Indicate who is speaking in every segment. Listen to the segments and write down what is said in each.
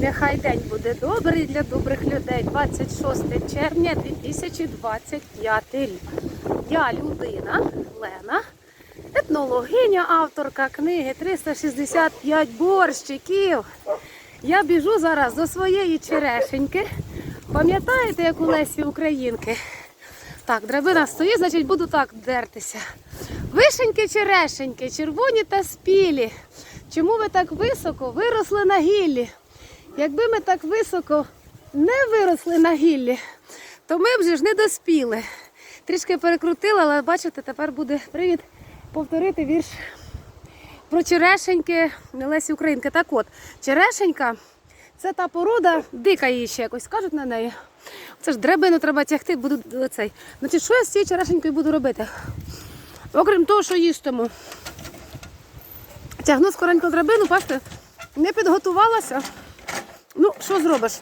Speaker 1: Нехай день буде добрий для добрих людей. 26 червня 2025 рік. Я людина Лена, етнологиня, авторка книги 365 борщиків. Я біжу зараз до своєї черешеньки. Пам'ятаєте, як у Лесі Українки? Так, драбина стоїть, значить буду так дертися. Вишеньки, черешеньки, червоні та спілі. Чому ви так високо виросли на гіллі? Якби ми так високо не виросли на гіллі, то ми б же ж не доспіли. Трішки перекрутила, але бачите, тепер буде привід повторити вірш про черешеньки Лесі Українки. Так от, черешенька це та порода, дика її ще якось кажуть на неї. Це ж драбину треба тягти, буду цей. Значить, що я з цією черешенькою буду робити? Окрім того, що їстиму. Тягну скоренько драбину, бачите, не підготувалася. Ну, що зробиш?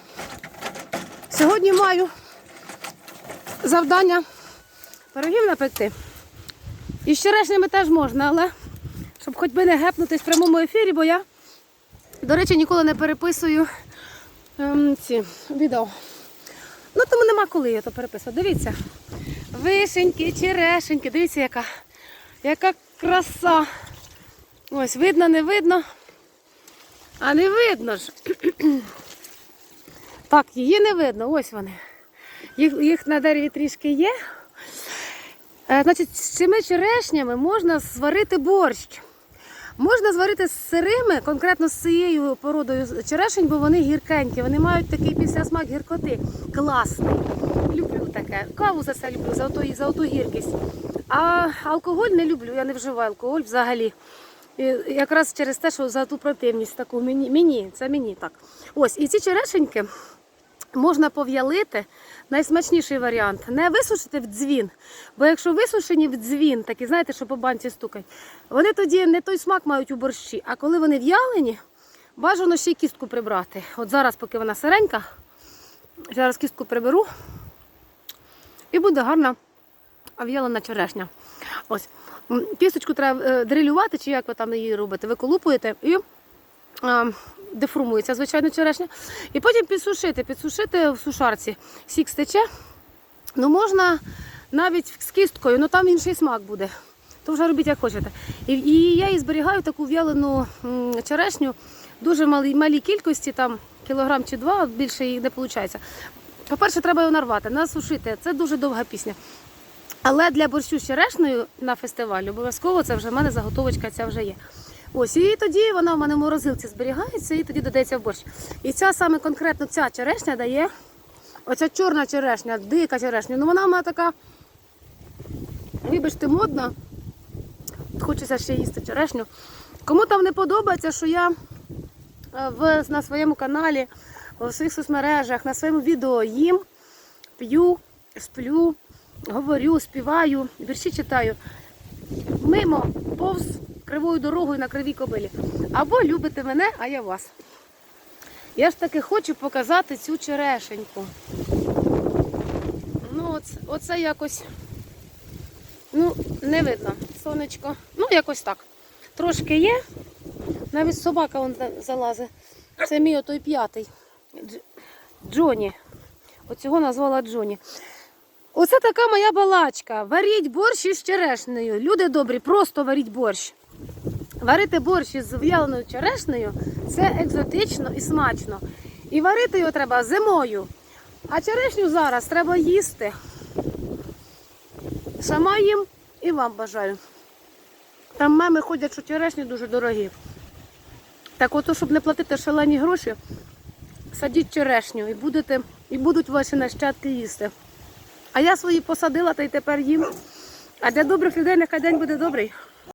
Speaker 1: Сьогодні маю завдання пирогів напекти. І з черешнями теж можна, але щоб хоч би не гепнутись в прямому ефірі, бо я, до речі, ніколи не переписую ем, ці відео. Ну, тому нема коли я то переписувати. Дивіться. Вишеньки, черешеньки, дивіться, яка, яка краса. Ось, видно, не видно. А не видно ж. Так, її не видно, ось вони. Їх, їх на дереві трішки є. Е, значить, з цими черешнями можна зварити борщ. Можна зварити з сирими, конкретно з цією породою черешень, бо вони гіркенькі, вони мають такий післясмак гіркоти. Класний. Люблю таке. Каву за це люблю, за оту, за оту гіркість. А алкоголь не люблю, я не вживаю алкоголь взагалі. І якраз через те, що за ту противність таку мені, мені, це мені так. Ось, і ці черешеньки можна пов'ялити. Найсмачніший варіант не висушити в дзвін. Бо якщо висушені в дзвін, такі знаєте, що по банці стукають, вони тоді не той смак мають у борщі. А коли вони в'ялені, бажано ще й кістку прибрати. От зараз, поки вона сиренька, зараз кістку приберу і буде гарна в'ялена черешня. Ось. Кісточку треба е, дрилювати, чи як ви там її робите, виколупуєте і е, деформується, звичайно, черешня. І потім підсушити, підсушити в сушарці. Сік стече. Ну, можна навіть з кісткою, але там інший смак буде. То вже робіть як хочете. І, і я її зберігаю таку в'ялену черешню дуже малій, малій кількості, там кілограм чи два, більше її не виходить. По-перше, треба його нарвати, насушити. Це дуже довга пісня. Але для борщу з черешнею на фестивалі обов'язково це вже в мене заготовочка ця вже є. Ось, і тоді вона в мене в морозилці зберігається і тоді додається в борщ. І ця саме конкретно ця черешня дає, оця чорна черешня, дика черешня. Ну вона в мене така, вибачте, модна. Хочеться ще їсти черешню. Кому там не подобається, що я е, в, на своєму каналі, у своїх соцмережах, на своєму відео їм, п'ю, сплю, говорю, співаю, вірші читаю. Мимо, повз кривою дорогою на кривій кобилі. Або любите мене, а я вас. Я ж таки хочу показати цю черешеньку. Ну, оце, оце якось, ну, не видно. Сонечко. Ну, якось так. Трошки є. Навіть собака вон залазить. Це мій отой п'ятий. Дж- Джоні. Оцього назвала Джоні. Оце така моя балачка. Варіть борщ із черешнею. Люди добрі, просто варіть борщ. Варити борщ із в'яленою черешнею це екзотично і смачно. І варити його треба зимою. А черешню зараз треба їсти. Сама їм і вам бажаю. Там меми ходять, що черешні дуже дорогі. Так от, щоб не платити шалені гроші, садіть черешню і, будете, і будуть ваші нащадки їсти. А я свої посадила та й тепер їм. А для добрих людей нехай день буде добрий.